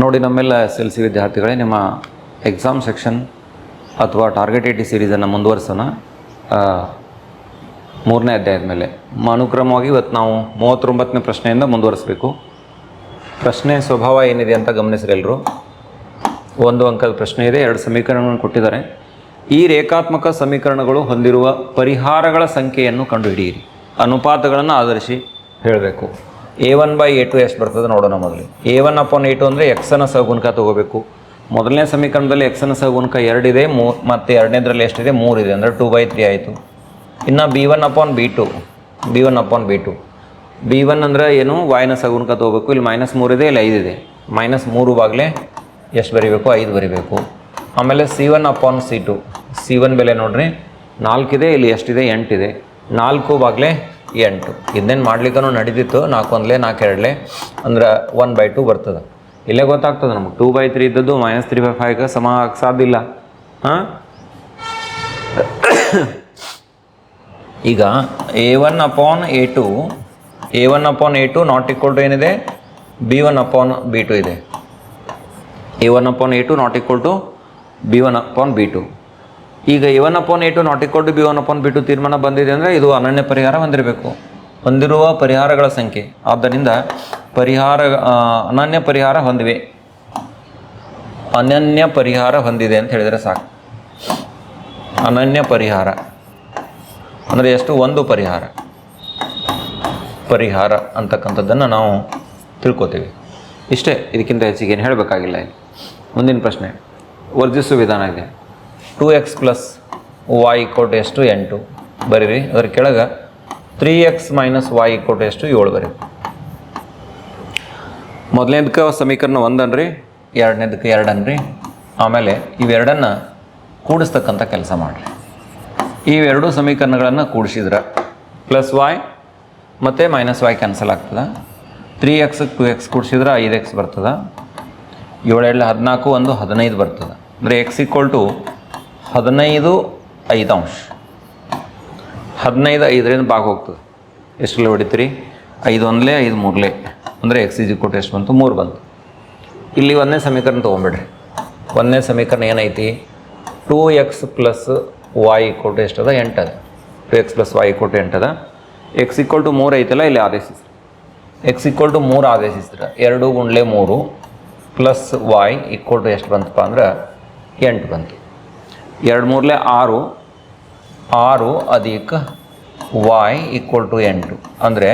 ನೋಡಿ ನಮ್ಮೆಲ್ಲ S L C ವಿದ್ಯಾರ್ಥಿಗಳೇ, ನಿಮ್ಮ ಎಕ್ಸಾಮ್ ಸೆಕ್ಷನ್ ಅಥವಾ ಟಾರ್ಗೆಟ್ ಟಿ ಸೀರೀಸನ್ನು ಮುಂದುವರಿಸೋಣ. ಮೂರನೇ ಅಧ್ಯಾಯದ ಮೇಲೆ. ಅನುಕ್ರಮವಾಗಿ ಇವತ್ತು ನಾವು ಮೂವತ್ತೊಂಬತ್ತನೇ ಪ್ರಶ್ನೆಯಿಂದ ಮುಂದುವರಿಸಬೇಕು. ಪ್ರಶ್ನೆ ಸ್ವಭಾವ ಏನಿದೆ ಅಂತ ಗಮನಿಸಿರಿ ಎಲ್ಲರೂ ಒಂದು ಅಂಕದ ಪ್ರಶ್ನೆ ಇದೆ, ಎರಡು ಸಮೀಕರಣಗಳನ್ನು ಕೊಟ್ಟಿದ್ದಾರೆ. ಈ ರೇಖಾತ್ಮಕ ಸಮೀಕರಣಗಳು ಹೊಂದಿರುವ ಪರಿಹಾರಗಳ ಸಂಖ್ಯೆಯನ್ನು ಕಂಡುಹಿಡಿಯಿರಿ. ಅನುಪಾತಗಳನ್ನು ಆಧರಿಸಿ ಹೇಳಬೇಕು. A one by A two ಎಷ್ಟು ಬರ್ತದೆ ನೋಡೋಣ ಮೊದಲು. A one upon A two ಅಂದರೆ ಎಕ್ಸನ ಸಹಗುಣಕ ತಗೋಬೇಕು. ಮೊದಲನೇ ಸಮೀಕರಣದಲ್ಲಿ ಎಕ್ಸನ ಸಹಗುಣಕ ಎರಡಿದೆ ಮೂ, ಮತ್ತು ಎರಡನೇದ್ರಲ್ಲಿ ಎಷ್ಟಿದೆ ಮೂರಿದೆ ಅಂದರೆ ಟೂ ಬೈ ತ್ರೀ ಆಯಿತು. ಇನ್ನು B one upon B two B one upon B two B one ಅಂದರೆ ಏನು? ವಾಯ್ನ ಸಗುಣಕ ತೊಗೋಬೇಕು. ಇಲ್ಲಿ ಮೈನಸ್ ಮೂರಿದೆ ಇಲ್ಲಿ ಐದಿದೆ ಮೈನಸ್ ಮೂರು ಬಾಗಲೇ ಎಷ್ಟು ಬರಿಬೇಕು? ಐದು ಬರಿಬೇಕು. ಆಮೇಲೆ C one upon C two C one ಬೆಲೆ ನೋಡ್ರಿ. ನಾಲ್ಕಿದೆ ಇಲ್ಲಿ ಎಷ್ಟಿದೆ ಎಂಟಿದೆ ನಾಲ್ಕು ಬಾಗಲೇ ಎಂಟು. ಇದನ್ನೇನು ಮಾಡ್ಲಿಕ್ಕೂ ನಡೀತಿತ್ತು ನಾಲ್ಕು ಒಂದಲೇ ನಾಲ್ಕು ಎರಡಲೇ ಅಂದ್ರೆ ಒನ್ ಬೈ ಟು ಬರ್ತದೆ. ಇಲ್ಲೇ ಗೊತ್ತಾಗ್ತದೆ ನಮಗೆ. ಟೂ ಬೈ ತ್ರೀ ಇದ್ದದ್ದು ಮೈನಸ್ ತ್ರೀ ಬೈ ಫೈವ್ಗೆ ಸಮ ಆಗಕ್ಕೆ ಸಾಧ್ಯ ಇಲ್ಲ. ಹಾಂ? ಈಗ A one upon A two A one upon A two not equal to ಏನಿದೆ? B one upon B two ಇದೆ. A one upon A two not equal to B one upon B two ಈಗ one upon A two not equal to B one upon B ತೀರ್ಮಾನ ಬಂದಿದೆ ಅಂದರೆ ಇದು ಅನನ್ಯ ಪರಿಹಾರ ಹೊಂದಿರಬೇಕು. ಹೊಂದಿರುವ ಪರಿಹಾರಗಳ ಸಂಖ್ಯೆ. ಆದ್ದರಿಂದ ಪರಿಹಾರ ಅನನ್ಯ ಪರಿಹಾರ ಹೊಂದಿವೆ. ಅನನ್ಯ ಪರಿಹಾರ ಹೊಂದಿದೆ ಅಂತ ಹೇಳಿದರೆ ಸಾಕು. ಅನನ್ಯ ಪರಿಹಾರ. ಅಂದರೆ ಎಷ್ಟು? ಒಂದು ಪರಿಹಾರ. ಪರಿಹಾರ ಅಂತಕ್ಕಂಥದ್ದನ್ನು ನಾವು ತಿಳ್ಕೊತೀವಿ. ಇಷ್ಟೇ. ಇದಕ್ಕಿಂತ ಹೆಚ್ಚಿಗೆ ಏನು ಹೇಳಬೇಕಾಗಿಲ್ಲ ಇಲ್ಲಿ. ಮುಂದಿನ ಪ್ರಶ್ನೆ. ವರ್ಜಿಸುವ ವಿಧಾನ ಇದೆ. ಟೂ ಎಕ್ಸ್ ಪ್ಲಸ್ ವಾಯ್ ಕೋಟ್ ಎಷ್ಟು ಎಂಟು ಬರೀರಿ. ಅದರ ಕೆಳಗೆ ತ್ರೀ ಎಕ್ಸ್ ಮೈನಸ್ ವಾಯ್ ಕೋಟ್ ಎಷ್ಟು ಏಳು ಬರೀರಿ. ಮೊದಲನೇದಕ್ಕೆ ಸಮೀಕರಣ ಒಂದನ್ರಿ, ಎರಡನೇದಕ್ಕೆ ಎರಡನ್ರಿ. ಆಮೇಲೆ ಇವೆರಡನ್ನು ಕೂಡಿಸ್ತಕ್ಕಂಥ ಕೆಲಸ ಮಾಡಿರಿ. ಇವೆರಡೂ ಸಮೀಕರಣಗಳನ್ನು ಕೂಡಿಸಿದ್ರೆ ಪ್ಲಸ್ ವಾಯ್ ಮತ್ತು ಮೈನಸ್ ವಾಯ್ ಕ್ಯಾನ್ಸಲ್ ಆಗ್ತದೆ. ತ್ರೀ ಎಕ್ಸ್ ಟು ಎಕ್ಸ್ ಕೂಡಿಸಿದ್ರೆ ಐದು ಎಕ್ಸ್ ಬರ್ತದೆ. ಏಳೆರಡು ಹದಿನಾಲ್ಕು ಒಂದು ಹದಿನೈದು ಬರ್ತದೆ. ಅಂದರೆ ಎಕ್ಸ್ ಈಕ್ವಲ್ ಟು ಹದಿನೈದು ಐದಾಂಶ. ಹದಿನೈದು ಐದರಿಂದ ಭಾಗ ಹೋಗ್ತದೆ. ಎಷ್ಟರಲ್ಲಿ ಹೊಡಿತೀರಿ? ಐದು ಒಂದಲೇ, ಐದು ಮೂರಲೇ. ಅಂದರೆ ಎಕ್ಸ್ ಇಜಿ ಕೊಟ್ಟು ಎಷ್ಟು ಬಂತು? ಮೂರು ಬಂತು. ಇಲ್ಲಿ ಒಂದನೇ ಸಮೀಕರಣ ತೊಗೊಂಬಿಡ್ರಿ. ಒಂದನೇ ಸಮೀಕರಣ ಏನೈತಿ? ಟೂ ಎಕ್ಸ್ ಪ್ಲಸ್ ವಾಯ್ ಕೊಟ್ಟು ಎಷ್ಟದ? ಎಂಟದ ಟು ಎಕ್ಸ್ ಪ್ಲಸ್ ವಾಯ್ ಕೊಟ್ಟು ಎಂಟದ ಎಕ್ಸ್ ಈಕ್ವಲ್ ಟು ಮೂರು ಐತಲ್ಲ, ಇಲ್ಲಿ ಆದೇಶಿಸ್ರಿ. ಎಕ್ಸ್ ಈಕ್ವಲ್ ಟು ಮೂರು ಆದೇಶಿಸ್ತೀರ ಎರಡು ಗುಂಡ್ಲೆ ಮೂರು ಪ್ಲಸ್ ವಾಯ್ ಈಕ್ವಲ್ ಟು ಎಷ್ಟು ಬಂತಪ್ಪ ಅಂದ್ರೆ ಎಂಟು ಬಂತು. ಎರಡು ಮೂರಲೆ ಆರು. ಆರು ಅಧಿಕ ವಾಯ್ ಈಕ್ವಲ್ ಟು ಎಂಟು. ಅಂದರೆ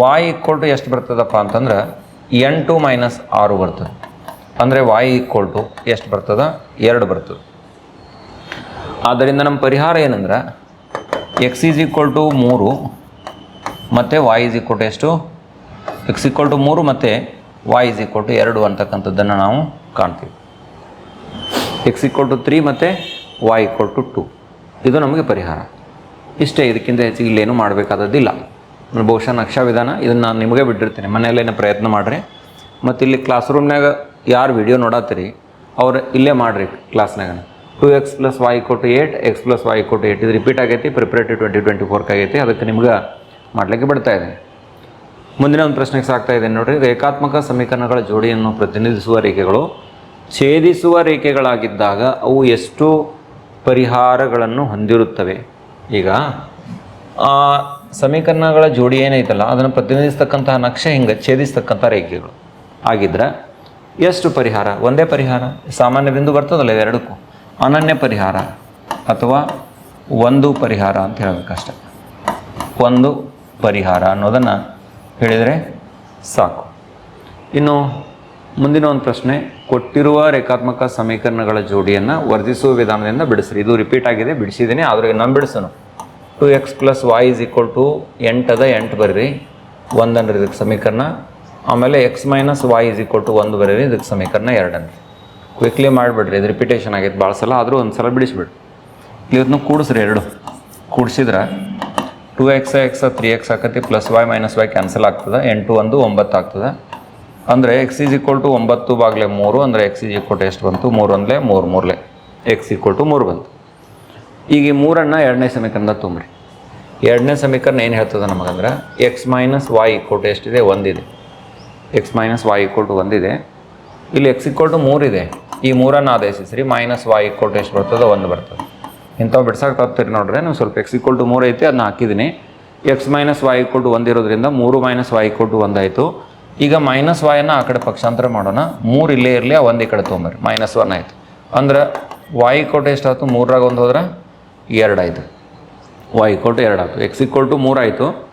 ವಾಯ್ ಈಕ್ವಲ್ ಟು ಎಷ್ಟು ಬರ್ತದಪ್ಪ ಅಂತಂದ್ರೆ ಎಂಟು ಮೈನಸ್ ಆರು ಬರ್ತದೆ. ಅಂದರೆ ವಾಯ್ ಈಕ್ವಲ್ ಟು ಎಷ್ಟು ಬರ್ತದ? ಎರಡು ಬರ್ತದೆ. ಆದ್ದರಿಂದ ನಮ್ಮ ಪರಿಹಾರ ಏನಂದ್ರೆ ಎಕ್ಸ್ ಈಸ್ ಈಕ್ವಲ್ ಟು ಮೂರು ಮತ್ತು ವಾಯ್ ಈಸ್ ಈಕ್ವಲ್ ಟು ಎಷ್ಟು? ಎಕ್ಸ್ ಈಕ್ವಲ್ ಟು ಮೂರು ಮತ್ತು ವಾಯ್ ಈಸ್ ಈಕ್ವಲ್ ಟು ಎರಡು ಅಂತಕ್ಕಂಥದ್ದನ್ನು ನಾವು ಕಾಣ್ತೀವಿ. ಎಕ್ಸ್ ಈಕ್ವಲ್ ಟು ತ್ರೀ ಮತ್ತು ವೈ ಈಕ್ವಲ್ ಟು ಟು ಇದು ನಮಗೆ ಪರಿಹಾರ. ಇಷ್ಟೇ, ಇದಕ್ಕಿಂತ ಹೆಚ್ಚಿಗೆ ಇಲ್ಲೇನು ಮಾಡಬೇಕಾದದ್ದಿಲ್ಲ. ಬಹುಶಃ ನಕ್ಷಾ ವಿಧಾನ ಇದನ್ನು ನಾನು ನಿಮಗೆ ಬಿಟ್ಟಿರ್ತೇನೆ. ಮನೆಯಲ್ಲೇನ ಪ್ರಯತ್ನ ಮಾಡಿರಿ. ಮತ್ತು ಇಲ್ಲಿ ಕ್ಲಾಸ್ ರೂಮ್ನಾಗ ಯಾರು ವಿಡಿಯೋ ನೋಡತ್ತೀರಿ ಅವ್ರು ಇಲ್ಲೇ ಮಾಡಿರಿ ಕ್ಲಾಸ್ನಾಗ ಟು ಎಕ್ಸ್ ಪ್ಲಸ್ ವೈ ಕೊಟ್ಟು ಏಟ್ ಎಕ್ಸ್ ಪ್ಲಸ್ ವೈ ಕೊಟ್ಟು ಏಟ್ ಇದು ರಿಪೀಟ್ ಆಗೈತಿ ಪ್ರಿಪ್ರೇಟಿವ್ ಟ್ವೆಂಟಿ ಟ್ವೆಂಟಿ ಫೋರ್ಕ್ ಆಗೈತಿ ಅದಕ್ಕೆ ನಿಮ್ಗೆ ಮಾಡಲಿಕ್ಕೆ ಬಿಡ್ತಾ ಇದೆ ಮುಂದಿನ ಒಂದು ಪ್ರಶ್ನೆಗೆ ಸಾಕ್ತಾ ಇದೆ ನೋಡಿರಿ. ರೇಖಾತ್ಮಕ ಸಮೀಕರಣಗಳ ಜೋಡಿಯನ್ನು ಪ್ರತಿನಿಧಿಸುವ ರೇಖೆಗಳು ಛೇದಿಸುವ ರೇಖೆಗಳಾಗಿದ್ದಾಗ ಅವು ಎಷ್ಟು ಪರಿಹಾರಗಳನ್ನು ಹೊಂದಿರುತ್ತವೆ. ಈಗ ಆ ಸಮೀಕರಣಗಳ ಜೋಡಿ ಏನೈತಲ್ಲ, ಅದನ್ನು ಪ್ರತಿನಿಧಿಸ್ತಕ್ಕಂತಹ ನಕ್ಷೆ ಹಿಂಗೆ ಛೇದಿಸ್ತಕ್ಕಂಥ ರೇಖೆಗಳು ಆಗಿದ್ರೆ ಎಷ್ಟು ಪರಿಹಾರ? ಒಂದೇ ಪರಿಹಾರ? ಸಾಮಾನ್ಯ ಬಿಂದು ಬರ್ತದಲ್ಲ ಎರಡಕ್ಕೂ. ಅನನ್ಯ ಪರಿಹಾರ ಅಥವಾ ಒಂದು ಪರಿಹಾರ ಅಂತ ಹೇಳಬೇಕಷ್ಟೆ. ಒಂದು ಪರಿಹಾರ ಅನ್ನೋದನ್ನು ಹೇಳಿದರೆ ಸಾಕು. ಇನ್ನು ಮುಂದಿನ ಒಂದು ಪ್ರಶ್ನೆ, ಕೊಟ್ಟಿರುವ ರೇಖಾತ್ಮಕ ಸಮೀಕರಣಗಳ ಜೋಡಿಯನ್ನು ವರ್ಧಿಸುವ ವಿಧಾನದಿಂದ ಬಿಡಿಸ್ರಿ. ಇದು ರಿಪೀಟ್ ಆಗಿದೆ, ಬಿಡಿಸಿದ್ದೀನಿ, ಆದರೆ ನಾನು ಬಿಡಿಸೋಣ. Two X plus Y is equal to ಎಂಟದ ಎಂಟು ಬರೀರಿ ಒಂದನ್ರಿ ಇದಕ್ಕೆ ಸಮೀಕರಣ. ಆಮೇಲೆ X minus Y is equal to ಒಂದು ಬರೀರಿ, ಇದಕ್ಕೆ ಸಮೀಕರಣ ಎರಡನ್ರಿ ಕ್ವಿಕ್ಲಿ ಮಾಡಿಬಿಡ್ರಿ, ಇದು ರಿಪಿಟೇಷನ್ ಆಗೈತೆ ಭಾಳ ಸಲ, ಆದರೂ ಒಂದು ಸಲ ಬಿಡಿಸ್ಬಿಡ್ರಿ. ಇವತ್ತು ಕೂಡಿಸ್ರಿ ಎರಡು. ಕೂಡಿಸಿದ್ರೆ two X X three X ಆಕತಿ plus Y minus Y cancel ಆಗ್ತದೆ, ಎಂಟು ಒಂದು ಒಂಬತ್ತು ಆಗ್ತದೆ. ಅಂದರೆ ಎಕ್ಸ್ ಈಸ್ ಈಕ್ವಲ್ ಟು ಒಂಬತ್ತು ಬಾಗಿಲೆ ಮೂರು ಅಂದರೆ ಎಕ್ಸ್ ಈಸ್ ಈಕ್ವಲ್ ಟು ಎಷ್ಟು ಬಂತು ಮೂರು ಒಂದಲೇ ಮೂರು ಮೂರಲೆ ಎಕ್ಸ್ ಈಕ್ವಲ್ ಟು ಮೂರು ಬಂತು ಈಗ ಈ ಮೂರನ್ನು ಎರಡನೇ ಸಮೀಕರಣದ ತುಂಬ್ರಿ ಎರಡನೇ ಸಮೀಕರಣ ಏನು ಹೇಳ್ತದೆ ನಮಗಂದ್ರೆ X minus Y equal to ಎಷ್ಟಿದೆ ಒಂದಿದೆ X minus Y equal to ಒಂದಿದೆ ಇಲ್ಲಿ ಎಕ್ಸ್ ಈಕ್ವಲ್ ಟು ಮೂರಿದೆ ಈ ಮೂರನ್ನು ಆದೇಶಿಸ್ರಿ ಮೈನಸ್ ವಾಯ್ ಈಕ್ವಲ್ ಟು ಎಷ್ಟು ಬರ್ತದೆ ಒಂದು ಬರ್ತದೆ ಇಂಥವು ಬಿಡ್ಸಕ್ಕೆ ತಪ್ತೀರಿ ನೋಡ್ರಿ ನಾವು ಸ್ವಲ್ಪ ಎಕ್ಸ್ ಈಕ್ವಲ್ ಟು ಮೂರು ಐತಿ ಅದನ್ನ ಹಾಕಿದ್ದೀನಿ X minus Y equal to ಒಂದಿರೋದ್ರಿಂದ ಮೂರು ಮೈನಸ್ ವಾಯ್ ಈಕ್ವಲ್ ಟು ಒಂದಾಯಿತು ಈಗ ಮೈನಸ್ ವಾಯನ್ನ ಆ ಕಡೆ ಪಕ್ಷಾಂತರ ಮಾಡೋಣ. ಮೂರು ಇಲ್ಲೇ ಇರಲಿ ಒಂದು ಈ ಕಡೆ ತೊಗೊಂಬರ್ರಿ. ಮೈನಸ್ ಒನ್ ಆಯಿತು. ಅಂದ್ರೆ ವಾಯ್ ಕೋಟೆ ಎಷ್ಟಾಯ್ತು ಮೂರಾಗ ಒಂದು ಹೋದ್ರೆ ಎರಡು ಆಯಿತು. ವೈ ಕೋಟು ಟು ಎರಡು ಆಯಿತು. ಎಕ್ಸ್ ಇಕ್ವಲ್ ಟು ಮೂರು ಆಯಿತು.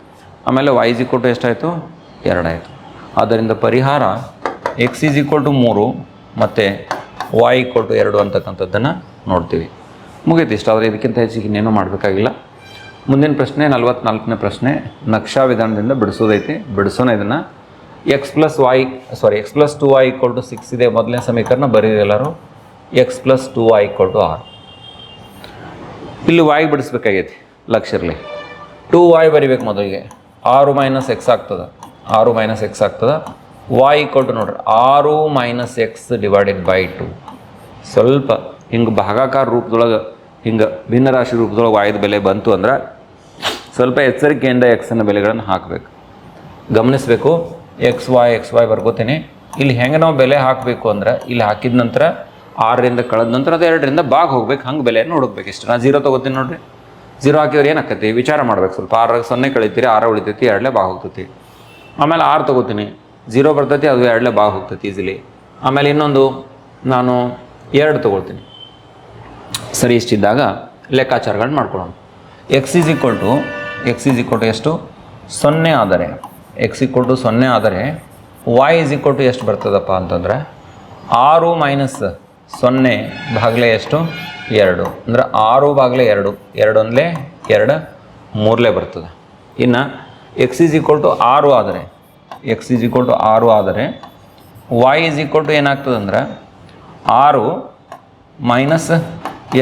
ಆಮೇಲೆ ವೈ ಜಿ ಇಕ್ವಲ್ ಟು ಎಷ್ಟಾಯಿತು ಎರಡು ಆಯಿತು. ಆದ್ದರಿಂದ ಪರಿಹಾರ ಎಕ್ಸ್ ಈಸ್ ಈಕ್ವಲ್ ಟು ಮೂರು ಮತ್ತು ವಾಯ್ ಈಕ್ವಲ್ ಟು ಎರಡು ಅಂತಕ್ಕಂಥದ್ದನ್ನು ನೋಡ್ತೀವಿ. ಮುಗೀತು ಇಷ್ಟ ಆದರೆ ಇದಕ್ಕಿಂತ ಹೆಚ್ಚಿಗೆ ಇನ್ನೇನು ಮಾಡಬೇಕಾಗಿಲ್ಲ. ಮುಂದಿನ ಪ್ರಶ್ನೆ, ನಲ್ವತ್ನಾಲ್ಕನೇ ಪ್ರಶ್ನೆ. ನಕ್ಷಾ ವಿಧಾನದಿಂದ ಬಿಡಿಸೋದೈತಿ. ಬಿಡಿಸೋಣ ಇದನ್ನು. X plus Y sorry X plus two Y equal to six ಇದೆ ಮೊದಲನೇ ಸಮೀಕರಣ, ಬರೀರಿ ಎಲ್ಲರೂ. X plus two Y equal to R ಇಲ್ಲಿ ವಾಯ್ ಬಿಡಿಸ್ಬೇಕಾಗೈತಿ ಲಕ್ಷ ಇರಲಿ ಟು ವೈ ಬರಿಬೇಕು ಮೊದಲಿಗೆ. ಆರು ಮೈನಸ್ ಎಕ್ಸ್ ಆಗ್ತದೆ. ಆರು ಮೈನಸ್ ಎಕ್ಸ್ ಆಗ್ತದೆ. ವಾಯ್ ಈಕ್ವಲ್ ಟು ನೋಡ್ರಿ, ಆರು minus X divided by two ಸ್ವಲ್ಪ ಹಿಂಗೆ ಭಾಗಾಕಾರ ರೂಪದೊಳಗೆ, ಹಿಂಗೆ ಭಿನ್ನರಾಶಿ ರೂಪದೊಳಗೆ ವಾಯ್ದ ಬೆಲೆ ಬಂತು ಅಂದ್ರೆ ಸ್ವಲ್ಪ ಎಚ್ಚರಿಕೆಯಿಂದ ಎಕ್ಸನ್ನ ಬೆಲೆಗಳನ್ನು ಹಾಕಬೇಕು. ಗಮನಿಸಬೇಕು. ಎಕ್ಸ್ ವಾಯ್ ಎಕ್ಸ್ ವಾಯ್ ಬರ್ಕೋತೀನಿ. ಇಲ್ಲಿ ಹೆಂಗೆ ನಾವು ಬೆಲೆ ಹಾಕಬೇಕು ಅಂದ್ರೆ, ಇಲ್ಲಿ ಹಾಕಿದ ನಂತರ ಆರರಿಂದ ಕಳೆದ ನಂತರ ಅದು ಎರಡರಿಂದ ಬಾಗ್ ಹೋಗ್ಬೇಕು, ಹಂಗೆ ಬೆಲೆ ನೋಡ್ಬೇಕು ಇಷ್ಟು. ನಾ ಜೀರೋ ತೊಗೋತೀನಿ ನೋಡ್ರಿ. ಜೀರೋ ಹಾಕಿದ್ರೆ ಏನಾಕತಿ ವಿಚಾರ ಮಾಡ್ಬೇಕು ಸ್ವಲ್ಪ. ಆರಾಗ ಸೊನ್ನೆ ಕಳಿತೀರಿ, ಆರ ಉಳಿತೈತಿ, ಎರಡಲೇ ಬಾಗ ಹೋಗ್ತೈತಿ. ಆಮೇಲೆ ಆರು ತೊಗೋತೀನಿ. ಜೀರೋ ಬರ್ತೈತಿ, ಅದು ಎರಡಲೇ ಬಾಗ ಹೋಗ್ತೈತಿ ಈಸಿಲಿ ಆಮೇಲೆ ಇನ್ನೊಂದು, ನಾನು ಎರಡು ತೊಗೊಳ್ತೀನಿ. ಸರಿ, ಇಷ್ಟಿದ್ದಾಗ ಲೆಕ್ಕಾಚಾರಗಳನ್ನ ಮಾಡ್ಕೊಳ್ಳೋಣ. X is equal to X is equal to ಎಷ್ಟು? ಸೊನ್ನೆ ಆದರೆ. ಎಕ್ಸ್ ಈಕ್ವಲ್ ಟು ಸೊನ್ನೆ ಆದರೆ ವೈ ಇಸ್ ಈಕ್ವಲ್ ಟು ಎಷ್ಟು ಬರ್ತದಪ್ಪ ಅಂತಂದರೆ ಆರು ಮೈನಸ್ ಸೊನ್ನೆ ಬಾಗಿಲೆ ಎಷ್ಟು? ಎರಡು. ಅಂದರೆ ಆರು ಬಾಗಿಲೆ ಎರಡು. ಎರಡು ಅಂದಲೇ ಎರಡು ಮೂರಲೇ ಬರ್ತದೆ. ಇನ್ನು ಎಕ್ಸ್ ಈಸ್ ಈಕ್ವಲ್ ಟು ಆರು ಆದರೆ ಎಕ್ಸ್ ಈಸ್ ಈಕ್ವಲ್ ಟು ಆರು ಆದರೆ ವೈ ಈಸ್ ಈಕ್ವಲ್ ಟು ಏನಾಗ್ತದೆ ಅಂದ್ರೆ ಆರು ಮೈನಸ್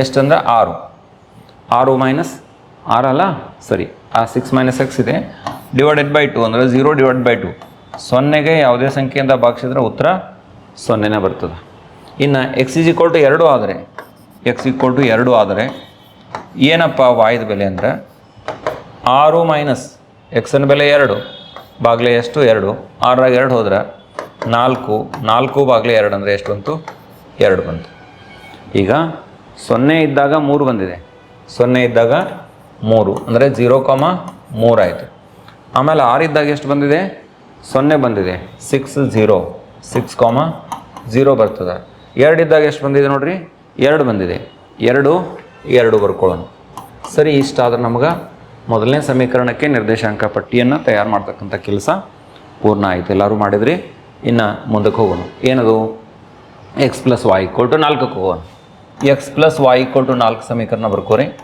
ಎಷ್ಟಂದ್ರೆ ಆರು. ಆರು ಮೈನಸ್ ಆರಲ್ಲ ಸರಿ. ಆ ಸಿಕ್ಸ್ ಮೈನಸ್ ಎಕ್ಸ್ ಇದೆ. ಡಿವೈಡೆಡ್ ಬೈ ಟು ಅಂದರೆ ಝೀರೋ ಡಿವೈಡ್ ಬೈ ಟು ಸೊನ್ನೆಗೆ ಯಾವುದೇ ಸಂಖ್ಯೆಯಿಂದ ಭಾಗಿಸಿದ್ರೆ ಉತ್ತರ ಸೊನ್ನೆನೇ ಬರ್ತದೆ. ಇನ್ನು ಎಕ್ಸ್ ಇಸ್ ಈಕ್ವಲ್ ಟು ಎರಡು ಆದರೆ ಎಕ್ಸ್ ಈಕ್ವಲ್ ಟು ಎರಡು ಆದರೆ ಏನಪ್ಪ ವಾಯ್ದ ಬೆಲೆ ಅಂದರೆ ಆರು ಮೈನಸ್ ಎಕ್ಸನ ಬೆಲೆ ಎರಡು, ಬಾಗಿಲೆ ಎಷ್ಟು ಎರಡು ಆರಾಗ ಎರಡು ಹೋದ್ರೆ ನಾಲ್ಕು ನಾಲ್ಕು ಬಾಗಿಲೆ ಎರಡು ಅಂದರೆ ಎಷ್ಟು ಬಂತು? ಎರಡು ಬಂತು. ಈಗ ಸೊನ್ನೆ ಇದ್ದಾಗ ಮೂರು ಬಂದಿದೆ. ಸೊನ್ನೆ ಇದ್ದಾಗ ಮೂರು ಅಂದರೆ ಜೀರೋ ಕಾಮ ಮೂರಾಯಿತು ಆಮೇಲೆ ಆರು ಇದ್ದಾಗ ಎಷ್ಟು ಬಂದಿದೆ? ಸೊನ್ನೆ ಬಂದಿದೆ. Six zero six comma zero ಬರ್ತದೆ. ಎರಡು ಇದ್ದಾಗ ಎಷ್ಟು ಬಂದಿದೆ ನೋಡ್ರಿ? ಎರಡು ಬಂದಿದೆ. ಎರಡು ಎರಡು ಬರ್ಕೊಳ್ಳೋಣ. ಸರಿ, ಇಷ್ಟಾದ್ರೆ ನಮ್ಗೆ ಮೊದಲನೇ ಸಮೀಕರಣಕ್ಕೆ ನಿರ್ದೇಶಾಂಕ ಪಟ್ಟಿಯನ್ನು ತಯಾರು ಮಾಡ್ತಕ್ಕಂಥ ಕೆಲಸ ಪೂರ್ಣ ಆಯಿತು. ಎಲ್ಲರೂ ಮಾಡಿದ್ರಿ? ಇನ್ನು ಮುಂದಕ್ಕೆ ಹೋಗೋಣ. ಏನದು? X plus Y equal to ನಾಲ್ಕಕ್ಕೆ ಹೋಗೋಣ. X plus Y equal to ನಾಲ್ಕು ಸಮೀಕರಣ ಬರ್ಕೋರಿ.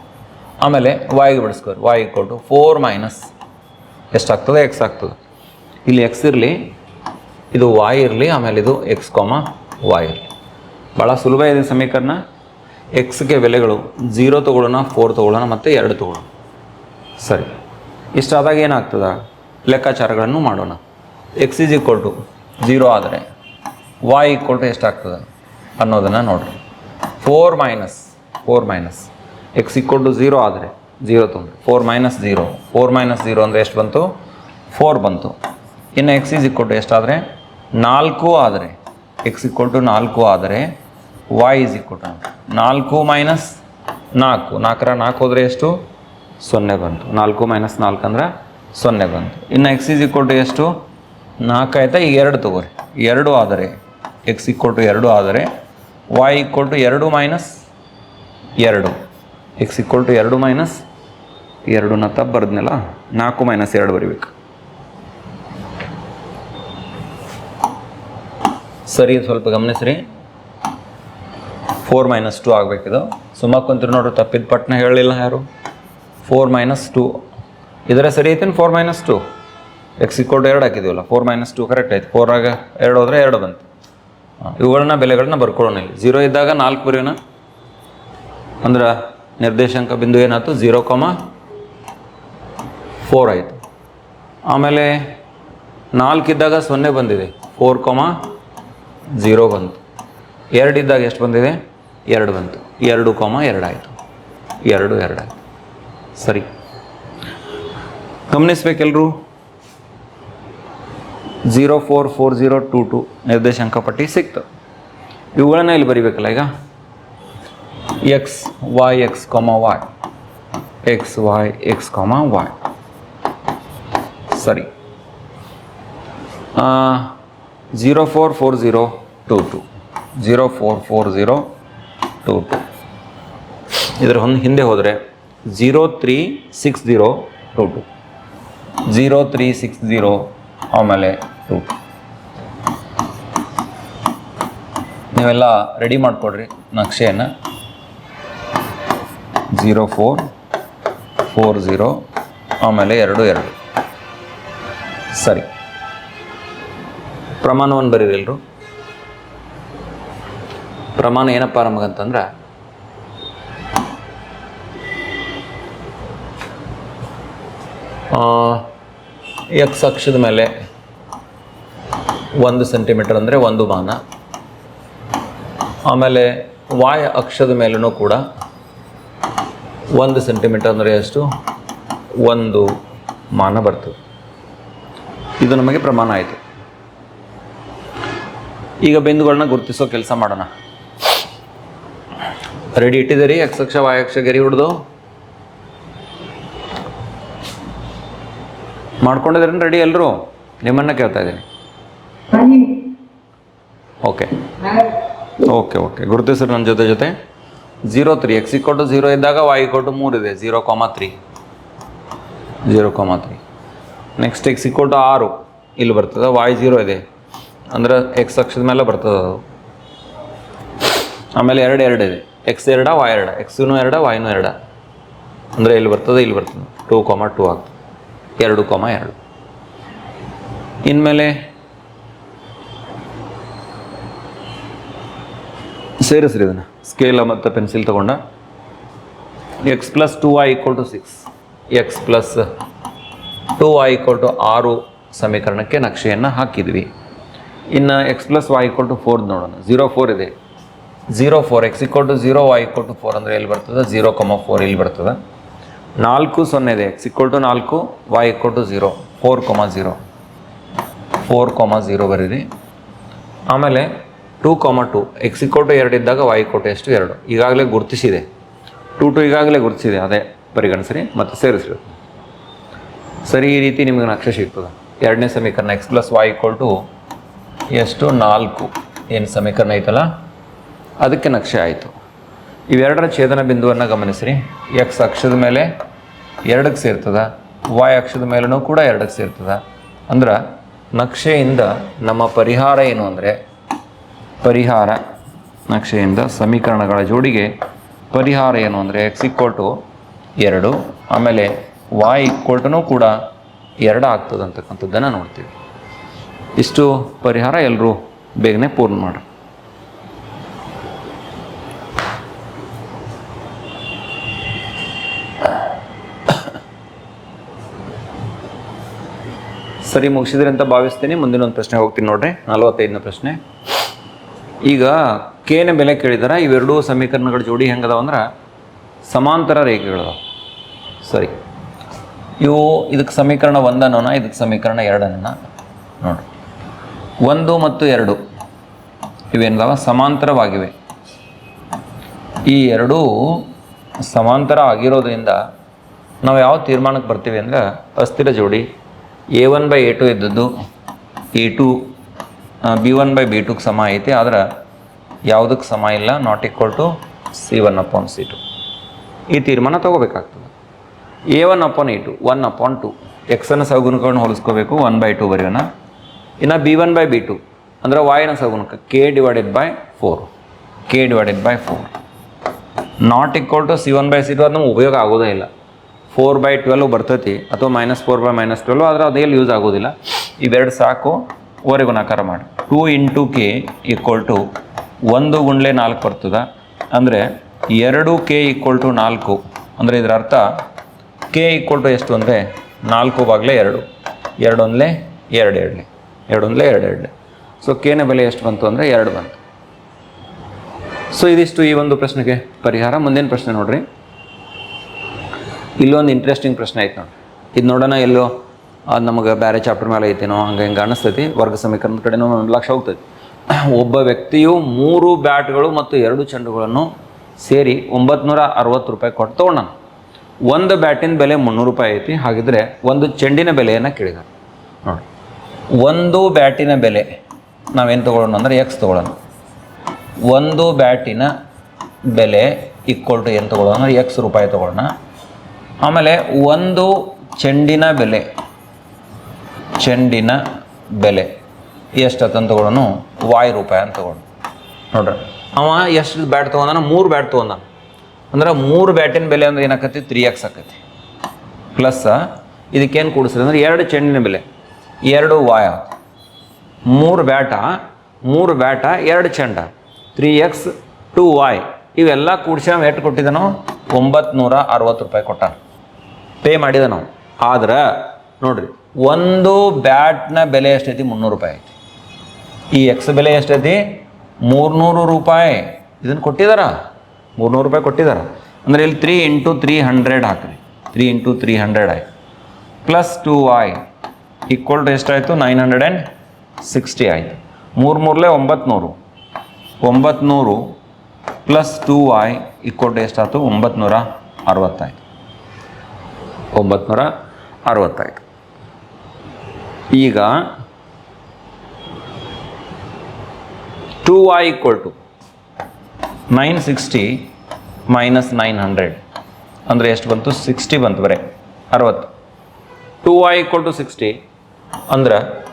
ಆಮೇಲೆ ವಾಯ್ಗೆ ಬಿಡಿಸ್ಕೋರಿ. Y equal to four minus ಎಷ್ಟಾಗ್ತದೆ ಎಕ್ಸ್ ಆಗ್ತದೆ. ಇಲ್ಲಿ ಎಕ್ಸ್ ಇರಲಿ, ಇದು ವಾಯ್ ಇರಲಿ, ಆಮೇಲೆ ಇದು ಎಕ್ಸ್ ಕಾಮ ವಾಯ್ ಇರಲಿ. ಭಾಳ ಸುಲಭ ಇದೆ ಸಮೀಕರಣ. ಎಕ್ಸ್ಗೆ ಬೆಲೆಗಳು ಜೀರೋ ತೊಗೊಳ್ಳೋಣ ಫೋರ್ ತೊಗೊಳ್ಳೋಣ ಮತ್ತು ಎರಡು ತೊಗೊಳ್ಳೋಣ. ಸರಿ. ಇಷ್ಟಾದಾಗ ಏನಾಗ್ತದೆ? ಲೆಕ್ಕಾಚಾರಗಳನ್ನು ಮಾಡೋಣ. X is equal to zero ಆದರೆ ವಾಯ್ ಈಕ್ವಲ್ ಟು ಎಷ್ಟಾಗ್ತದೆ ಅನ್ನೋದನ್ನು ನೋಡಿರಿ. Four minus four minus X equal to zero ಆದರೆ ಝೀರೋ ತೊಗೊಂಡ್ರಿ four minus zero four minus zero ಅಂದರೆ ಎಷ್ಟು ಬಂತು? ಫೋರ್ ಬಂತು. ಇನ್ನು ಎಕ್ಸ್ ಈಸ್ ಇಕ್ವಲ್ ಟು ಎಷ್ಟಾದರೆ? ನಾಲ್ಕು ಆದರೆ. ಎಕ್ಸ್ ಇಕ್ವಲ್ ಟು ನಾಲ್ಕು ಆದರೆ ವಾಯ್ ಈಸ್ ಇಕ್ವಲ್ ಟು ನಾಲ್ಕು. ಮೈನಸ್ ನಾಲ್ಕು. ನಾಲ್ಕರ ನಾಲ್ಕು ಹೋದರೆ ಎಷ್ಟು? ಸೊನ್ನೆ ಬಂತು. ನಾಲ್ಕು ಮೈನಸ್ ನಾಲ್ಕು ಅಂದ್ರೆ ಸೊನ್ನೆ ಬಂತು. ಇನ್ನು ಎಕ್ಸ್ ಈಸ್ ಇಕ್ವಲ್ ಟು ಎಷ್ಟು? ನಾಲ್ಕು ಆಯಿತಾ? ಈಗ ಎರಡು ತಗೋರಿ. ಎರಡು ಆದರೆ. ಎಕ್ಸ್ ಇಕ್ವಲ್ ಟು ಎರಡು ಆದರೆ ವಾಯ್ ಇಕ್ವಲ್ ಟು ಎರಡು ಮೈನಸ್ ಎರಡು. ಎಕ್ಸ್ ಇಕ್ವಲ್ ಟು ಎರಡು ಮೈನಸ್ ಎರಡನ್ನ ತಪ್ಪು ಬರೆದ್ನಲ್ಲ, ನಾಲ್ಕು ಮೈನಸ್ ಎರಡು ಬರಿಬೇಕು. ಸರಿ ಸ್ವಲ್ಪ ಗಮನಿಸ್ರಿ. ಫೋರ್ ಮೈನಸ್ ಟು ಆಗಬೇಕಿದು ಸುಮ್ಮ ಕುಂತ್ರು ನೋಡ್ರಿ, ತಪ್ಪಿದ ಪಟ್ನ ಹೇಳಲಿಲ್ಲ ಯಾರು? ಫೋರ್ ಮೈನಸ್ ಟು ಇದರ ಸರಿ ಐತೇನು four minus two X equal ಎರಡು ಹಾಕಿದ್ದೀವಲ್ಲ ಫೋರ್ ಮೈನಸ್ ಟು ಕರೆಕ್ಟ್ ಆಯ್ತು. ಆಗ ಎರಡು ಹೋದರೆ ಎರಡು ಬಂತು. ಇವುಗಳನ್ನ ಬೆಲೆಗಳನ್ನ ಬರ್ಕೊಳ್ಳೋಣ ಇಲ್ಲಿ. ಜೀರೋ ಇದ್ದಾಗ ನಾಲ್ಕು ಬರೆಯೋಣ. ಅಂದ್ರೆ ನಿರ್ದೇಶಾಂಕ ಬಿಂದು ಏನಾಯ್ತು? ಝೀರೋ ಕಾಮ ಫೋರ್ ಆಯಿತು. ಆಮೇಲೆ ನಾಲ್ಕಿದ್ದಾಗ ಸೊನ್ನೆ ಬಂದಿದೆ. ಫೋರ್ ಕಾಮ ಝೀರೋ ಬಂತು. ಎರಡಿದ್ದಾಗ ಎಷ್ಟು ಬಂದಿದೆ? ಎರಡು ಬಂತು. ಎರಡು ಕಾಮ ಎರಡಾಯಿತು ಎರಡು ಎರಡು ಆಯಿತು. ಸರಿ. ಗಮನಿಸ್ಬೇಕೆಲ್ಲರೂ zero four four zero two two ನಿರ್ದೇಶಾಂಕ ಪಟ್ಟಿ ಸಿಕ್ತು. ಇವುಗಳನ್ನ ಇಲ್ಲಿ ಬರಿಬೇಕಲ್ಲ ಈಗ? X Y X comma Y X Y X comma Y ಸರಿ zero four four zero two two zero four four zero two two ಇದರ ಒಂದು ಹಿಂದೆ ಹೋದರೆ zero three six zero two two zero three six zero ಆಮೇಲೆ two two ನೀವೆಲ್ಲ ready ಮಾಡಿಕೊಡ್ರಿ ನಕ್ಷೆಯನ್ನು. Zero four four zero ಆಮೇಲೆ ಎರಡು ಎರಡು. ಸರಿ. ಪ್ರಮಾಣವನ್ನು ಬರೀರಿ ಪ್ರಮಾಣ ಏನಪ್ಪ ನಮಗಂತಂದ್ರೆ ಎಕ್ಸ್ ಅಕ್ಷದ ಮೇಲೆ ಒಂದು ಸೆಂಟಿಮೀಟರ್ ಅಂದರೆ ಒಂದು ಮಾನ ಆಮೇಲೆ ವಾಯ ಅಕ್ಷದ ಮೇಲೂ ಕೂಡ ಒಂದು ಸೆಂಟಿಮೀಟರ್ ಅಂದರೆ ಎಷ್ಟು? ಒಂದು ಮಾನ ಬರ್ತದೆ. ಇದು ನಮಗೆ ಪ್ರಮಾಣ ಆಯಿತು. ಈಗ ಬಿಂದುಗಳನ್ನ ಗುರುತಿಸೋ ಕೆಲಸ ಮಾಡೋಣ. ರೆಡಿ ಇಟ್ಟಿದ್ದೀರಿ? ಅಕ್ಷ ವಾಯ್ ಅಕ್ಷ ಗೆರಿ ಹಿಡ್ದು? ಮಾಡ್ಕೊಂಡಿದ್ದೀರೇನು ರೆಡಿ ಎಲ್ಲರೂ ನಿಮ್ಮನ್ನ ಕೇಳ್ತಾ ಇದ್ದೀನಿ. ಓಕೆ ಓಕೆ ಓಕೆ ಗುರುತಿಸ್ರಿ ನನ್ನ ಜೊತೆ ಜೊತೆ. ಝೀರೋ ತ್ರೀ ಎಕ್ಸ್ ಇಕ್ಕೊಟ್ಟು ಝೀರೋ ಇದ್ದಾಗ ವಾಯ್ ಇಕ್ಕೊಟ್ಟು ಮೂರು ಇದೆ. Zero comma three zero comma three next X ಇಕ್ಕೊಟ್ಟು ಆರು. ಇಲ್ಲಿ ಬರ್ತದೆ. ವಾಯ್ ಜೀರೋ ಇದೆ. ಅಂದ್ರೆ ಎಕ್ಸ್ ಅಕ್ಷದ ಮೇಲೆ ಬರ್ತದೆ ಅದು. ಆಮೇಲೆ ಎರಡು ಎರಡು ಇದೆ. ಎಕ್ಸ್ ಎರಡ ವಾಯ್ ಎರಡ. ಎಕ್ಸ್ನೂ ಎರಡ ವಾಯ್ನೂ ಎರಡ. ಅಂದರೆ ಇಲ್ಲಿ ಬರ್ತದೆ ಇಲ್ಲಿ ಬರ್ತದೆ. ಟೂ ಕಾಮ ಟೂ ಆಗ್ತದೆ. ಎರಡು ಕಾಮ ಎರಡು. ಇನ್ಮೇಲೆ ಸೇರಿಸ್ರಿ ಇದನ್ನು. ಸ್ಕೇಲ ಮತ್ತು ಪೆನ್ಸಿಲ್ ತೊಗೊಂಡ. X plus two Y equal to six X plus two Y equal to ಆರು ಸಮೀಕರಣಕ್ಕೆ ನಕ್ಷೆಯನ್ನು ಹಾಕಿದ್ವಿ. ಇನ್ನು X plus Y equal to four ನೋಡೋಣ. ಝೀರೋ ಫೋರ್ ಇದೆ. Zero four X equal to zero Y equal to four ಅಂದರೆ ಎಲ್ಲಿ ಬರ್ತದೆ? ಝೀರೋ ಕಮ ಫೋರ್ ಇಲ್ಲಿ ಬರ್ತದೆ? ನಾಲ್ಕು ಸೊನ್ನೆ ಇದೆ. ಎಕ್ಸ್ ಈಕ್ವಲ್ ಟು ನಾಲ್ಕು Y equal to zero four comma zero four comma zero ಬರೀರಿ. ಆಮೇಲೆ ಟೂ ಕಾಮ ಟು ಎಕ್ಸ್ ಇಕ್ಕೋಟು ಎರಡು ಇದ್ದಾಗ ವೈ ಇಕ್ಕೋಟು ಎಷ್ಟು? ಎರಡು. ಈಗಾಗಲೇ ಗುರುತಿಸಿದೆ. ಟು ಟು ಈಗಾಗಲೇ ಗುರುತಿಸಿದೆ. ಅದೇ ಪರಿಗಣಿಸ್ರಿ ಮತ್ತು ಸೇರಿಸ್ರಿ. ಸರಿ, ಈ ರೀತಿ ನಿಮಗೆ ನಕ್ಷೆ ಸಿಗ್ತದೆ. ಎರಡನೇ ಸಮೀಕರಣ X plus Y equal to ಎಷ್ಟು? ನಾಲ್ಕು. ಏನು ಸಮೀಕರಣ ಐತಲ್ಲ? ಅದಕ್ಕೆ ನಕ್ಷೆ ಆಯಿತು. ಇವೆರಡರ ಛೇದನ ಬಿಂದುವನ್ನು ಗಮನಿಸಿರಿ. ಎಕ್ಸ್ ಅಕ್ಷದ ಮೇಲೆ ಎರಡಕ್ಕೆ ಸೇರ್ತದೆ. ವಾಯ್ ಅಕ್ಷದ ಮೇಲೂ ಕೂಡ ಎರಡಕ್ಕೆ ಸೇರ್ತದೆ. ಅಂದ್ರೆ ನಕ್ಷೆಯಿಂದ ನಮ್ಮ ಪರಿಹಾರ ಏನು ಅಂದರೆ ಪರಿಹಾರ ನಕ್ಷೆಯಿಂದ ಸಮೀಕರಣಗಳ ಜೋಡಿಗೆ ಪರಿಹಾರ ಏನು ಅಂದರೆ ಎಕ್ಸ್ ಇಕ್ವಲ್ ಎರಡು, ಆಮೇಲೆ ವಾಯ್ ಇಕ್ವಲ್ಟು ಕೂಡ ಎರಡು ಆಗ್ತದೆ ಅಂತಕ್ಕಂಥದ್ದನ್ನು ನೋಡ್ತೀವಿ. ಇಷ್ಟು ಪರಿಹಾರ ಎಲ್ಲರೂ ಬೇಗನೆ ಪೂರ್ಣ ಮಾಡಿ ಸರಿ, ಮುಗಿಸಿದ್ರಿ ಅಂತ ಭಾವಿಸ್ತೀನಿ. ಮುಂದಿನ ಒಂದು ಪ್ರಶ್ನೆ ಹೋಗ್ತೀನಿ ನೋಡ್ರಿ. ನಲವತ್ತೈದನೇ ಪ್ರಶ್ನೆ. ಈಗ ಕೇನ ಬೆಲೆ ಕೇಳಿದಾರ, ಇವೆರಡೂ ಸಮೀಕರಣಗಳ ಜೋಡಿ ಹೆಂಗದಾವ ಅಂದ್ರೆ ಸಮಾಂತರ ರೇಖೆಗಳದಾವ. ಸರಿ. ಇವು ಇದಕ್ಕೆ ಸಮೀಕರಣ ಒಂದನ್ನೋಣ ಇದಕ್ಕೆ ಸಮೀಕರಣ ಎರಡನ್ನ. ನೋಡಿ. ಒಂದು ಮತ್ತು ಎರಡು ಇವೇನದಾವ? ಸಮಾಂತರವಾಗಿವೆ. ಈ ಎರಡೂ ಸಮಾಂತರ ಆಗಿರೋದ್ರಿಂದ ನಾವು ಯಾವ ತೀರ್ಮಾನಕ್ಕೆ ಬರ್ತೀವಿ ಅಂದ್ರೆ ಅಸ್ಥಿರ ಜೋಡಿ A one by A two ಇದ್ದದ್ದು A two B one by B ಟುಗೆ ಸಮ ಐತಿ, ಆದ್ರೆ ಯಾವುದಕ್ಕೆ ಸಮ ಇಲ್ಲ not equal to C one upon C two ಈ ತೀರ್ಮಾನ ತೊಗೋಬೇಕಾಗ್ತದೆ. A one upon A two one upon two ಎಕ್ಸನ್ನು ಸಗುಣಕಗಳನ್ನ ಹೋಲಿಸ್ಕೋಬೇಕು ಒನ್ ಬೈ ಟು ಬರೆಯೋಣ. ಇನ್ನು B one by B two ಅಂದರೆ ವಾಯಿನ ಸಗುಣಕ K divided by four K divided by four not equal to C one by C two ಅದು ನಮ್ಗೆ ಉಪಯೋಗ ಆಗೋದೇ ಇಲ್ಲ. ಫೋರ್ ಬೈ ಟ್ವೆಲ್ವ್ ಬರ್ತೈತಿ, ಅಥವಾ minus four by minus twelve ಆದರೆ ಅದೇಲ್ಲಿ ಯೂಸ್ ಆಗೋದಿಲ್ಲ. ಇವೆರಡು ಸಾಕು, ಓರೆ ಗುಣಾಕಾರ ಮಾಡಿ. Two into K equal to ಒಂದು ಗುಂಡ್ಲೆ ನಾಲ್ಕು ಬರ್ತದೆ. ಅಂದರೆ ಎರಡು ಕೆ ಈಕ್ವಲ್ ಟು ನಾಲ್ಕು. ಅಂದರೆ ಇದರ ಅರ್ಥ ಕೆ ಈಕ್ವಲ್ ಟು ಎಷ್ಟು ಅಂದರೆ ನಾಲ್ಕು ಬಾಗ್ಲೆ ಎರಡು. ಎರಡು ಒಂದಲೇ ಎರಡು ಎರಡಲೆ. ಎರಡು ಒಂದಲೇ ಎರಡು ಎರಡಲೆ. ಸೊ ಕೆನ ಬೆಲೆ ಎಷ್ಟು ಬಂತು ಅಂದರೆ ಎರಡು ಬಂತು. ಸೊ ಇದಿಷ್ಟು ಈ ಒಂದು ಪ್ರಶ್ನೆಗೆ ಪರಿಹಾರ. ಮುಂದಿನ ಪ್ರಶ್ನೆ ನೋಡ್ರಿ. ಇಲ್ಲೊಂದು ಇಂಟ್ರೆಸ್ಟಿಂಗ್ ಪ್ರಶ್ನೆ ಆಯ್ತು ನೋಡಿ ಇದು ನೋಡೋಣ ಎಲ್ಲೋ ಅದು ನಮಗೆ ಬೇರೆ ಚಾಪ್ಟರ್ ಮೇಲೆ ಐತೇನೋ, ಹಂಗೆ ಹಿಂಗೆ ಅನಿಸ್ತೈತಿ. ವರ್ಗ ಸಮೀಕರಣದ ಕಡೆನೂ ಒಂದು ಲಕ್ಷ ಹೋಗ್ತೈತಿ. ಒಬ್ಬ ವ್ಯಕ್ತಿಯು ಮೂರು ಬ್ಯಾಟ್ಗಳು ಮತ್ತು ಎರಡು ಚೆಂಡುಗಳನ್ನು ಸೇರಿ ಒಂಬತ್ತು ಅರವತ್ತು ರೂಪಾಯಿ ಕೊಟ್ಟು ತೊಗೊಂಡನು. ಒಂದು ಬ್ಯಾಟಿನ ಬೆಲೆ ಮುನ್ನೂರು ರೂಪಾಯಿ ಐತಿ. ಹಾಗಿದ್ರೆ ಒಂದು ಚೆಂಡಿನ ಬೆಲೆಯನ್ನು ಕೇಳಿದ ನೋಡಿ. ಒಂದು ಬ್ಯಾಟಿನ ಬೆಲೆ ನಾವೇನು ತೊಗೊಳ್ಳೋಣ ಅಂದರೆ ಎಕ್ಸ್ ತೊಗೊಳ್ಳೋಣ. ಒಂದು ಬ್ಯಾಟಿನ ಬೆಲೆ ಈಕ್ವಲ್ ಟು ಏನು ತೊಗೊಳ್ಳೋಣ ಅಂದರೆ ಎಕ್ಸ್ ರೂಪಾಯಿ ತೊಗೊಳ್ಳೋಣ. ಆಮೇಲೆ ಒಂದು ಚೆಂಡಿನ ಬೆಲೆ ಚೆಂಡಿನ ಬೆಲೆ. ಎಷ್ಟು ಅಂತ ತಗೊಳ್ಳೋಣ ವಾಯ್ ರೂಪಾಯಿ ಅಂತ ತಗೊಳ್ಳೋಣ ನೋಡ್ರಿ. ಅವ ಎಷ್ಟು ಬ್ಯಾಟ್ ತೊಗೊಂಡಾನ? ಮೂರು ಬ್ಯಾಟ್ ತೊಗೊಂಡಾನ. ಅಂದ್ರೆ ಮೂರು ಬ್ಯಾಟಿನ ಬೆಲೆ ಅಂದ್ರೆ ಏನಾಕತಿ ತ್ರೀ ಎಕ್ಸ್ ಆಕತಿ ಪ್ಲಸ್ ಇದಕ್ಕೇನು ಕೂಡಿಸ್ರಿ ಅಂದ್ರೆ ಎರಡು ಚೆಂಡಿನ ಬೆಲೆ. ಎರಡು ವಾಯ. ಮೂರು ಬ್ಯಾಟ ಮೂರು ಬ್ಯಾಟ, ಎರಡು ಚೆಂಡ. ತ್ರೀ ಎಕ್ಸ್ ಟು ವಾಯ್ ಇವೆಲ್ಲ ಕೂಡಿಸಿ ಎಷ್ಟು ಕೊಟ್ಟಿದ್ದಾನೋ ಒಂಬತ್ತು ನೂರ ಅರವತ್ತು ರೂಪಾಯಿ ಕೊಟ್ಟ. ಪೇ ಮಾಡಿದ ನಾವು ಆದ್ರೆ, ನೋಡ್ರಿ ಒಂದು ಬ್ಯಾಟ್ನ ಬೆಲೆ ಎಷ್ಟೈತಿ? ಮುನ್ನೂರು ರೂಪಾಯಿ ಐತಿ. ಈ ಎಕ್ಸ್ ಬೆಲೆ ಎಷ್ಟೈತಿ? ಮೂರ್ನೂರು ರೂಪಾಯಿ. ಇದನ್ನು ಕೊಟ್ಟಿದಾರ? ಮೂರ್ನೂರು ರೂಪಾಯಿ ಕೊಟ್ಟಿದಾರ. ಅಂದರೆ ಇಲ್ಲಿ ತ್ರೀ ಇಂಟು ತ್ರೀ ಹಂಡ್ರೆಡ್ ಹಾಕ್ರಿ. ತ್ರೀ ಇಂಟು ತ್ರೀ ಹಂಡ್ರೆಡ್ ಆಯ್ತು. Plus two Y equal to ಎಷ್ಟಾಯಿತು? ನೈನ್ ಹಂಡ್ರೆಡ್ ಆ್ಯಂಡ್ ಸಿಕ್ಸ್ಟಿ ಆಯಿತು. ಮೂರು ಮೂರಲೇ ಒಂಬತ್ತು ಒಂಬತ್ನೂರು plus two Y equal to ಎಷ್ಟಾಯಿತು? ಒಂಬತ್ತು ನೂರ ಅರವತ್ತಾಯ್ತು. ಒಂಬತ್ತು ಅರವತ್ತಾಯ್ತು. ಈಗ two Y equal to nine sixty minus nine hundred ಅಂದರೆ ಎಷ್ಟು ಬಂತು? ಸಿಕ್ಸ್ಟಿ ಬಂತು ಬರೀ. ಅರವತ್ತು. Two Y equal to sixty ಅಂದ್ರೆ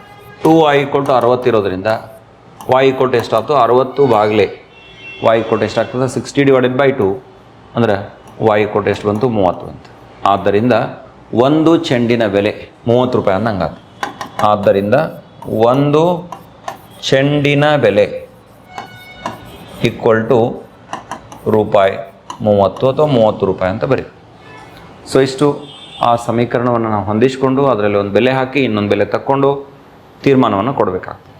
ಟು ವಾಯ್ ಈಕ್ವಲ್ ಟು ಅರವತ್ತು ಇರೋದ್ರಿಂದ ವಾಯ್ ಈಕ್ವಲ್ ಟು ಎಷ್ಟಾಯ್ತು ಅರವತ್ತು ಬಾಗಿಲೆ. ವಾಯ್ ಈಕ್ವಲ್ ಟು ಎಷ್ಟಾಗ್ತದೆ? ಸಿಕ್ಸ್ಟಿ ಡಿವೈಡೆಡ್ ಬೈ ಟು ಅಂದ್ರೆ ವಾಯ್ ಈಕ್ವಲ್ ಟು ಎಷ್ಟು ಬಂತು? ಮೂವತ್ತು ಬಂತು. ಆದ್ದರಿಂದ ಒಂದು ಚೆಂಡಿನ ಬೆಲೆ ಮೂವತ್ತು ರೂಪಾಯಿ ಅಂದಂಗಾತು. ಆದ್ದರಿಂದ ಒಂದು ಚೆಂಡಿನ ಬೆಲೆ ಈಕ್ವಲ್ ಟು ರೂಪಾಯಿ ಮೂವತ್ತು ಅಥವಾ ಮೂವತ್ತು ರೂಪಾಯಿ ಅಂತ ಬರೀ ಸೊ ಇಷ್ಟು ಆ ಸಮೀಕರಣವನ್ನು ನಾವು ಹೊಂದಿಸಿಕೊಂಡು ಅದರಲ್ಲಿ ಒಂದು ಬೆಲೆ ಹಾಕಿ ಇನ್ನೊಂದು ಬೆಲೆ ತಕ್ಕೊಂಡು ತೀರ್ಮಾನವನ್ನು ಕೊಡಬೇಕಾಗ್ತದೆ.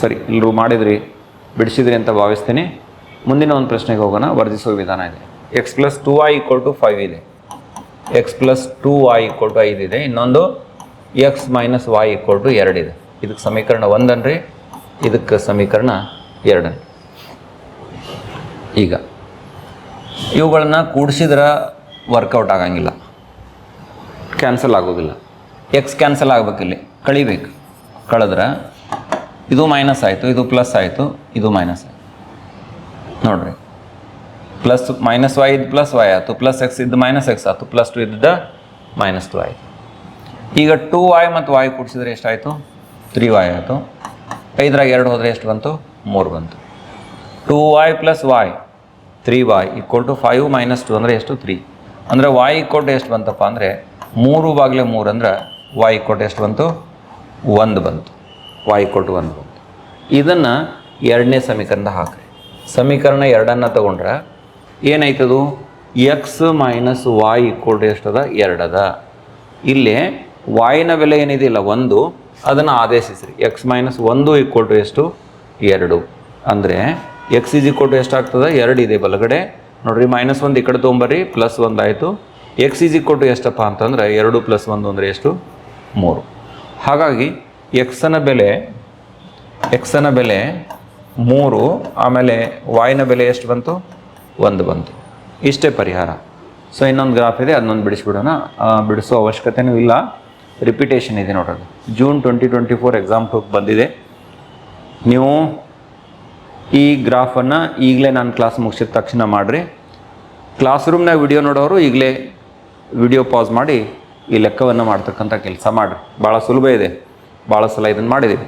ಸರಿ ಎಲ್ಲರೂ ಮಾಡಿದ್ರಿ, ಬಿಡಿಸಿದ್ರಿ ಅಂತ ಭಾವಿಸ್ತೀನಿ. ಮುಂದಿನ ಒಂದು ಪ್ರಶ್ನೆಗೆ ಹೋಗೋಣ ವರ್ಜಿಸುವ ವಿಧಾನ ಇದೆ. X plus two Y equal to five ಇದೆ. X plus two Y equal to ಐದು ಇದೆ. ಇನ್ನೊಂದು X minus Y equal to ಎರಡಿದೆ ಇದಕ್ಕೆ ಸಮೀಕರಣ ಒಂದನ್ರಿ, ಇದಕ್ಕೆ ಸಮೀಕರಣ ಎರಡನ್ ಈಗ, ಇವುಗಳನ್ನ ಕೂಡಿಸಿದ್ರೆ ವರ್ಕೌಟ್ ಆಗಂಗಿಲ್ಲ. ಕ್ಯಾನ್ಸಲ್ ಆಗೋದಿಲ್ಲ. ಎಕ್ಸ್ ಕ್ಯಾನ್ಸಲ್ ಆಗ್ಬೇಕಿಲ್ಲಿ ಕಳಿಬೇಕು. ಕಳೆದ್ರೆ ಇದು ಮೈನಸ್ ಆಯಿತು, ಇದು ಪ್ಲಸ್ ಆಯಿತು, ಇದು ಮೈನಸ್ ಆಯಿತು. ನೋಡ್ರಿ. ಪ್ಲಸ್ ಮೈನಸ್ ವೈ ಇದು ಪ್ಲಸ್ ವೈ ಆಯಿತು ಪ್ಲಸ್ ಎಕ್ಸ್ ಇದ್ದು ಮೈನಸ್ ಎಕ್ಸ್ ಆಯಿತು ಪ್ಲಸ್ ಟು ಇದ್ದ ಮೈನಸ್ ಟು ಆಯಿತು. ಈಗ ಟೂ ವಾಯ್ ಮತ್ತು ವಾಯ್ ಕೂಡಿಸಿದ್ರೆ ಎಷ್ಟಾಯಿತು? ತ್ರೀ ವಾಯ್ ಆಯಿತು. ಐದರಾಗ ಎರಡು ಹೋದರೆ ಎಷ್ಟು ಬಂತು? ಮೂರು ಬಂತು. Two y plus y three y equal to five minus two ಅಂದರೆ ಎಷ್ಟು? ತ್ರೀ ಅಂದರೆ ವಾಯ್ ಈಕ್ವಲ್ ಟು ಎಷ್ಟು ಬಂತಪ್ಪ ಅಂದರೆ ಮೂರು ಬಾಗಿಲೆ ಮೂರು ಅಂದ್ರೆ ವಾಯ್ ಈಕ್ವಲ್ ಟು ಎಷ್ಟು ಬಂತು? ಒಂದು ಬಂತು. ವಾಯ್ ಈಕ್ವಲ್ ಟು ಒಂದು ಬಂತು. ಇದನ್ನು ಎರಡನೇ ಸಮೀಕರಣದ ಹಾಕ್ರಿ. ಸಮೀಕರಣ ಎರಡನ್ನು ತಗೊಂಡ್ರೆ ಏನಾಯ್ತದು? X minus y equal to ಎಷ್ಟದ? ಎರಡದ. ಇಲ್ಲಿ ವಾಯ್ನ ಬೆಲೆ ಏನಿದೆಯಲ್ಲ ಒಂದು, ಅದನ್ನು ಆದೇಶಿಸ್ರಿ. ಎಕ್ಸ್ ಮೈನಸ್ ಒಂದು ಈಕ್ವಲ್ ಟು ಎಷ್ಟು? ಎರಡು. ಅಂದರೆ ಎಕ್ಸ್ ಇಸ್ ಈಕ್ವಲ್ ಟು ಎಷ್ಟಾಗ್ತದೆ ಎರಡು ಇದೆ ಬಲಗಡೆ. ನೋಡಿರಿ ಮೈನಸ್ ಒಂದು ಈ ಕಡೆ ತೊಗೊಂಬರ್ರಿ ಪ್ಲಸ್ ಒಂದು ಆಯಿತು. ಎಕ್ಸ್ ಇಸ್ ಈಕ್ವಲ್ ಟು ಎಷ್ಟಪ್ಪ ಅಂತಂದರೆ ಎರಡು ಪ್ಲಸ್ ಒಂದು ಅಂದರೆ ಎಷ್ಟು? ಮೂರು. ಹಾಗಾಗಿ ಎಕ್ಸನ ಬೆಲೆ ಎಕ್ಸನ ಬೆಲೆ ಮೂರು, ಆಮೇಲೆ ವಾಯಿನ ಬೆಲೆ ಎಷ್ಟು ಬಂತು? ಒಂದು ಬಂತು. ಇಷ್ಟೇ ಪರಿಹಾರ. ಸೊ ಇನ್ನೊಂದು ಗ್ರಾಫ್ ಇದೆ, ಅದನ್ನೊಂದು ಬಿಡಿಸ್ಬಿಡೋಣ. ಬಿಡಿಸೋ ಅವಶ್ಯಕತೆಯೂ ಇಲ್ಲ. ರಿಪಿಟೇಷನ್ ಇದೆ ನೋಡೋದು June twenty twenty four exam ಬಂದಿದೆ. ನೀವು ಈ ಗ್ರಾಫನ್ನು ಈಗಲೇ ನಾನು ಕ್ಲಾಸ್ ಮುಗಿಸಿದ ತಕ್ಷಣ ಮಾಡಿರಿ. ಕ್ಲಾಸ್ ರೂಮ್ನಾಗ ವಿಡಿಯೋ ನೋಡೋರು ಈಗಲೇ ವಿಡಿಯೋ ಪಾಸ್ ಮಾಡಿ ಈ ಲೆಕ್ಕವನ್ನು ಮಾಡ್ತಕ್ಕಂಥ ಕೆಲಸ ಮಾಡಿರಿ. ಭಾಳ ಸುಲಭ ಇದೆ. ಭಾಳ ಸಲ ಇದನ್ನು ಮಾಡಿದ್ದೀವಿ